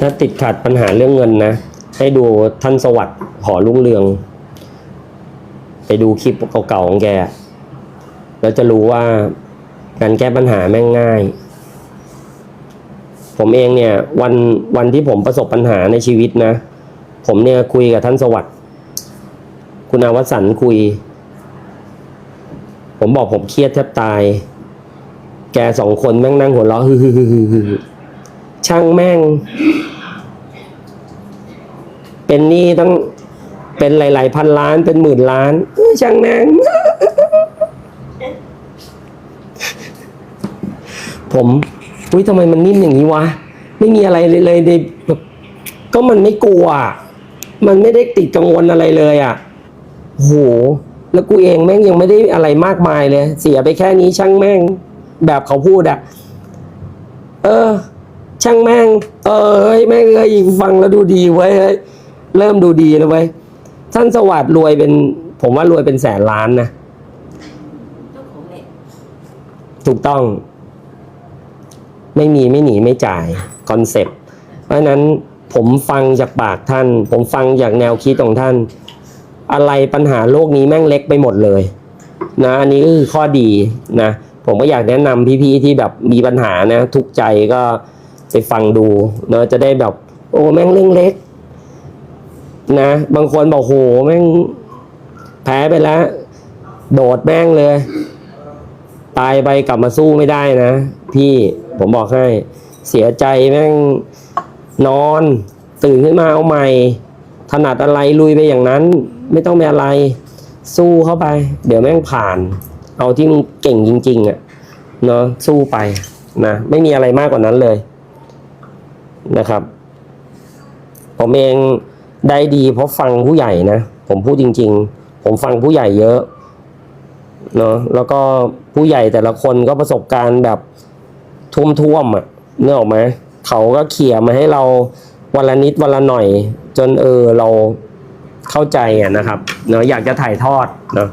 ถ้าติดขัดปัญหาเรื่องเงินนะ ให้ดูท่านสวัสดิ์หอรุ่งเรือง ไปดูคลิปเก่าๆของแก แล้วจะรู้ว่าการแก้ปัญหาแม่งง่าย ผมเองเนี่ย วันวันที่ผมประสบปัญหาในชีวิตนะ ผมเนี่ยคุยกับท่านสวัสดิ์คุณอาวสันคุย ผมบอกผมเครียดแทบตาย แกสองคนแม่งนั่งหัวเราะฮึฮึฮึฮึฮึช่างแม่ง เป็นหนี้ต้องเป็นหลาย ๆ พันล้านเป็นหมื่นล้านช่างแม่งผมอุ้ยทำไมมันนิ่มอย่างนี้วะ ไม่มีอะไรเลยเลยแบบก็มันไม่กลัว มันไม่ได้ติดกังวลอะไรเลยอะโหแล้วกูเองแม่งยังไม่ได้อะไรมากมายเลย เสียไปแค่นี้ช่างแม่ง แบบเขาพูดอะ เออ ช่างแม่ง เออเฮ้ยแม่งเอ้ยฟังแล้วดูดีเว้ยเฮ้ย เริ่มดูดีแล้วเว้ยท่านสวัสดิ์รวยเป็น ผมว่ารวยเป็นแสนล้านนะเจ้าของเน็ตถูกต้อง ไม่มีไม่หนีไม่จ่ายคอนเซปต์เพราะนั้นผมฟังจากปากท่าน ผมฟังจากแนวคิดของท่าน อะไรปัญหาโลกนี้แม่งเล็กไปหมดเลย นะอันนี้คือข้อดีนะ ผมก็อยากแนะนำพี่ๆที่แบบมีปัญหานะ ทุกใจก็ไปฟังดูเนอะจะได้แบบ โอ้แม่งเรื่องเล็ก นะ บางคนบอกโหแม่งแพ้ไปแล้ว โดดแม่งเลย ตายไปกลับมาสู้ไม่ได้นะ พี่ผมบอกให้ เสียใจแม่งนอน ตื่นขึ้นมาเอาใหม่ ถนัดอะไรลุยไปอย่างนั้น ไม่ต้องมีอะไร สู้เข้าไป เดี๋ยวแม่งผ่าน เอาที่มึงเก่งจริง ๆอะ่ะเนาะสู้ไปนะไม่มีอะไรมากกว่านั้นเลยนะครับ ผมเอง ได้ดี เพราะฟังผู้ใหญ่นะ ผมพูดจริง ๆ ผมฟังผู้ใหญ่เยอะเนาะแล้วก็ผู้ใหญ่แต่ละคนก็ประสบการณ์แบบท่วมๆอะเนื้อออกไหมเขาก็เขี่ยมาให้เราวันละนิดวันละหน่อย จนเออเราเข้าใจอะนะครับเนาะอยากจะถ่ายทอดเนาะ